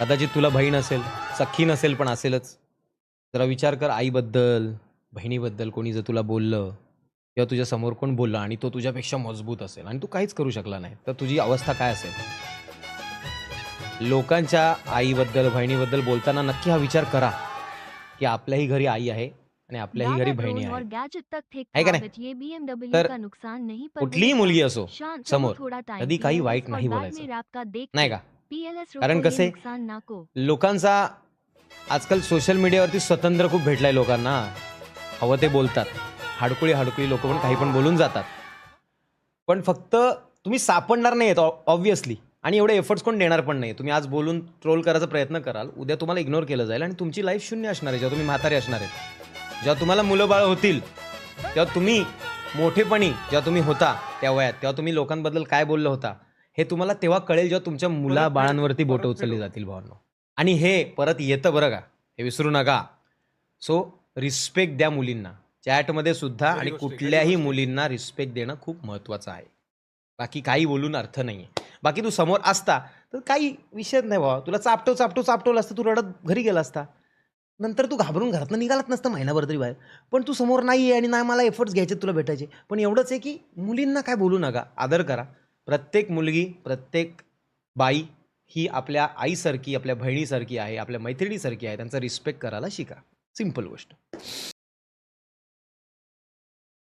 कदाचित तुला बहीण असेल सख्खी नसेल पण असेलच जरा विचार कर आईबद्दल बहिणीबद्दल कोणी जर तुला बोललं किंवा तुझ्या समोर कोण बोललं आणि तो तुझ्यापेक्षा मजबूत असेल आणि तू काहीच करू शकला नाही तर तुझी अवस्था काय असेल लोकांच्या आईबद्दल बहिणीबद्दल बोलताना नक्की हा विचार करा की आपल्याही घरी आई आहे आणि आपल्याही घरी बहिणी आहे का नहीं? तर कुठलीही मिलेगा। असो समोर, कधी काही वाईट नाही बोलायचं. नाही का कारण कसं? आहे? लोकांचा आजकाल सोशल मीडियावरती स्वतंत्र खूप भेटलाय लोकांना. हवं ते बोलतात. हाडकुळी हाडकुळी लोक पण काही पण बोलून जातात. पण फक्त तुम्ही सापडणार नाही आहेत ऑब्व्हियसली आणि एवढे एफर्ट्स कोण देणार पण नाही. तुम्ही आज बोलून ट्रोल करायचा प्रयत्न कराल. उद्या तुम्हाला इग्नोर केलं जाईल आणि तुमची लाईफ शून्य असणार आहे. जेव्हा तुम्ही म्हातारे असणार आहेत. जेव्हा तुम्हाला मुलं बाळ होतील तेव्हा तुम्ही मोठेपणी जेव्हा तुम्ही होता त्या वयात तेव्हा तुम्ही लोकांबद्दल काय बोललं होता हे तुम्हाला तेव्हा कळेल जेव्हा तुमच्या मुला बाळांवरती बोटं उचलली जातील भावांनो. आणि हे परत येतं बरं का. हे विसरू नका. सो रिस्पेक्ट द्या मुलींना. चॅटमध्ये सुद्धा आणि कुठल्याही. मुलींना रिस्पेक्ट देणं खूप महत्त्वाचं आहे. बाकी काही बोलून अर्थ नाही आहे बाकी तू समोर असता तर काही विषयच नाही बाबा तुला चापटो चापटो चापटवलं असतं तू रडत घरी गेला असता. नंतर तू घाबरून घरातनं निघालाच नसतं महिनाभर तरी बाहेर. पण तू समोर नाही आहे आणि नाही मला एफर्ट्स घ्यायचे तुला भेटायचे. पण एवढंच आहे की मुलींना काय बोलू नका. आदर करा. प्रत्येक मुलगी प्रत्येक बाई ही आपल्या आईसारखी आपल्या बहिणीसारखी आहे आपल्या मैत्रिणीसारखी आहे. त्यांचा रिस्पेक्ट करायला शिका. सिंपल गोष्ट.